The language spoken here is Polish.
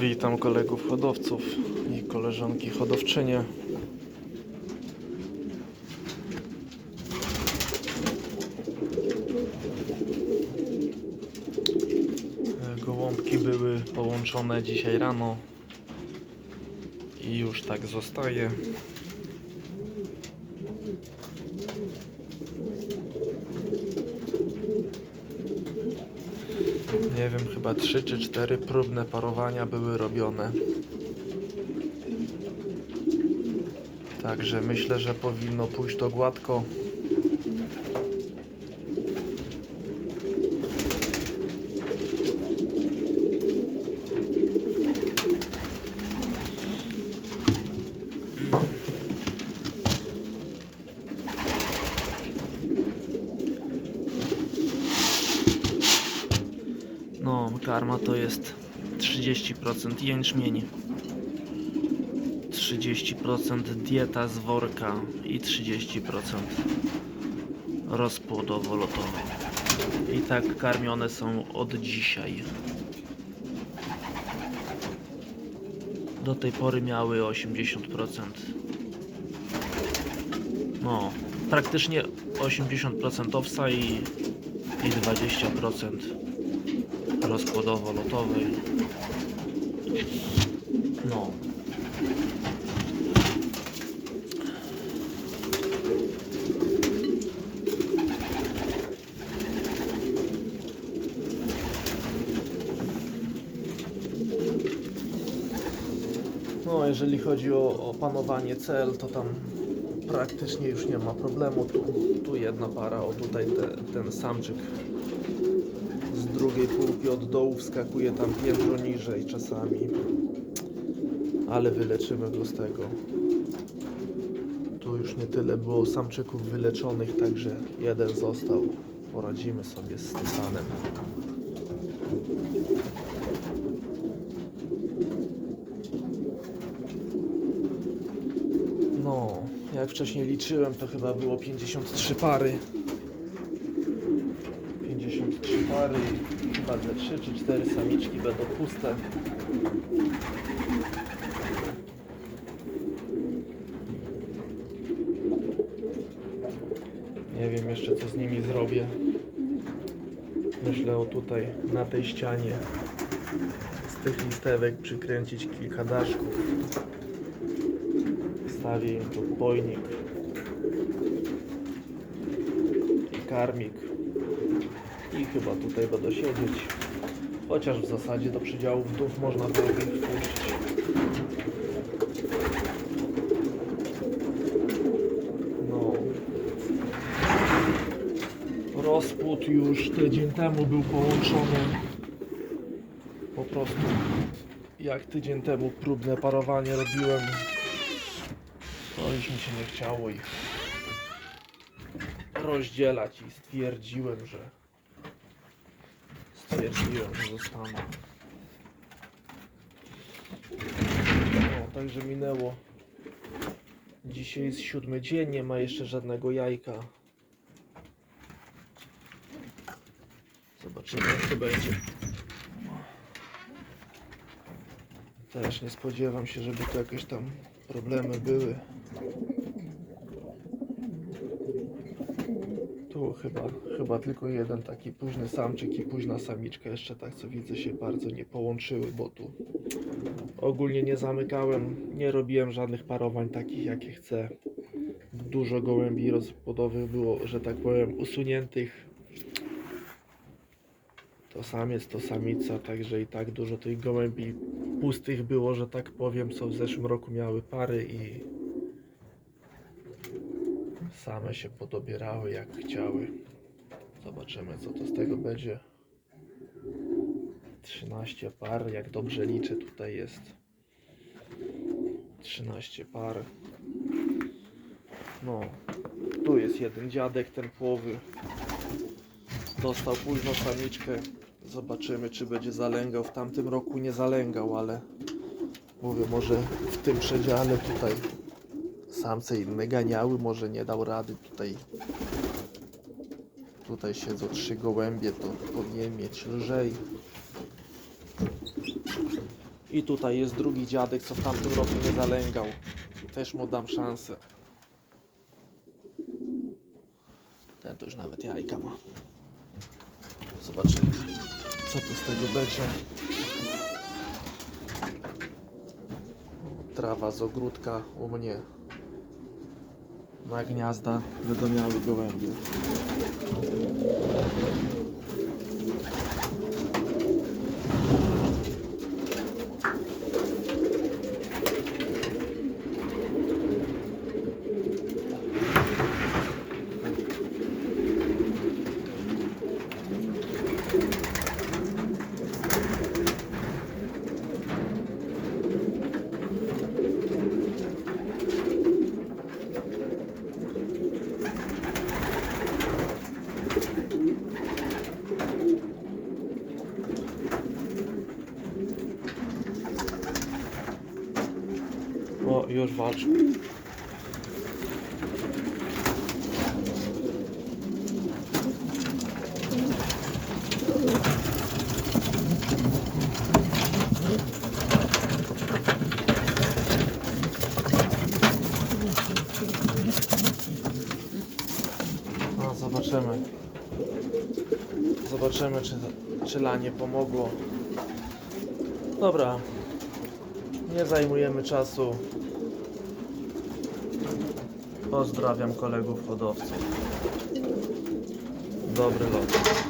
Witam kolegów hodowców i koleżanki hodowczynie. E, Gołąbki były połączone dzisiaj rano i już tak zostaje. Nie wiem, chyba 3 czy 4 próbne parowania były robione. Także myślę, że powinno pójść to gładko. No, karma to jest 30% jęczmień, 30% dieta z worka i 30% rozpłodowo-lotowy. I tak karmione są od dzisiaj. Do tej pory miały 80%. No, praktycznie 80% owsa i, i 20% rozkładowo-lotowej. No. No, jeżeli chodzi o opanowanie cel, to tam praktycznie już nie ma problemu. Tu, tu jedna para, o tutaj te, ten samczyk drugiej półki od dołu wskakuje tam piętro niżej czasami. Ale wyleczymy go z tego. Tu już nie tyle było samczyków wyleczonych, także jeden został. Poradzimy sobie z Stefanem. No, jak wcześniej liczyłem, to chyba było 53 pary. 53 pary chyba ze 3 czy 4 samiczki będą puste. Nie wiem jeszcze co z nimi zrobię. Myślę o tutaj na tej ścianie z tych listewek przykręcić kilka daszków. Wstawię im tu bojnik i karmik i chyba tutaj będę siedzieć. Chociaż w zasadzie do przydziału wdów można byłoby ich wpuścić. No. Rozpłód już tydzień temu był połączony. Po prostu jak tydzień temu próbne parowanie robiłem, to już mi się nie chciało ich rozdzielać i stwierdziłem, że stwierdziłem, że zostaną. No, także minęło. Dzisiaj jest siódmy dzień, nie ma jeszcze żadnego jajka. Zobaczymy jak to będzie. Też nie spodziewam się, żeby tu jakieś tam problemy były. Tu chyba, chyba tylko jeden taki późny samczyk i późna samiczka jeszcze tak co widzę się bardzo nie połączyły, bo tu ogólnie nie zamykałem, nie robiłem żadnych parowań takich jakie chcę. Dużo gołębi rozpłodowych było, że tak powiem, usuniętych. To samiec, to samica, także i tak dużo tych gołębi pustych było, że tak powiem, co w zeszłym roku miały pary i same się podobierały jak chciały. Zobaczymy co to z tego będzie. 13 par, jak dobrze liczę tutaj jest 13 par. No, tu jest jeden dziadek, ten połowy. Dostał późno samiczkę. Zobaczymy, czy będzie zalęgał. W tamtym roku nie zalęgał, ale mówię, może w tym przedziale tutaj samce inne ganiały, może nie dał rady tutaj. Tutaj siedzą trzy gołębie, to powinien mieć lżej. I tutaj jest drugi dziadek, co w tamtym roku nie zalęgał. Też mu dam szansę. Ten to już nawet jajka ma. Zobaczymy, co tu z tego będzie. Trawa z ogródka u mnie. Na gniazda wygoniały gołębie. O, już walczą. Zobaczymy. Zobaczymy, czy, czy lanie pomogło. Dobra, nie zajmujemy czasu. Pozdrawiam kolegów hodowców. Dobry lot.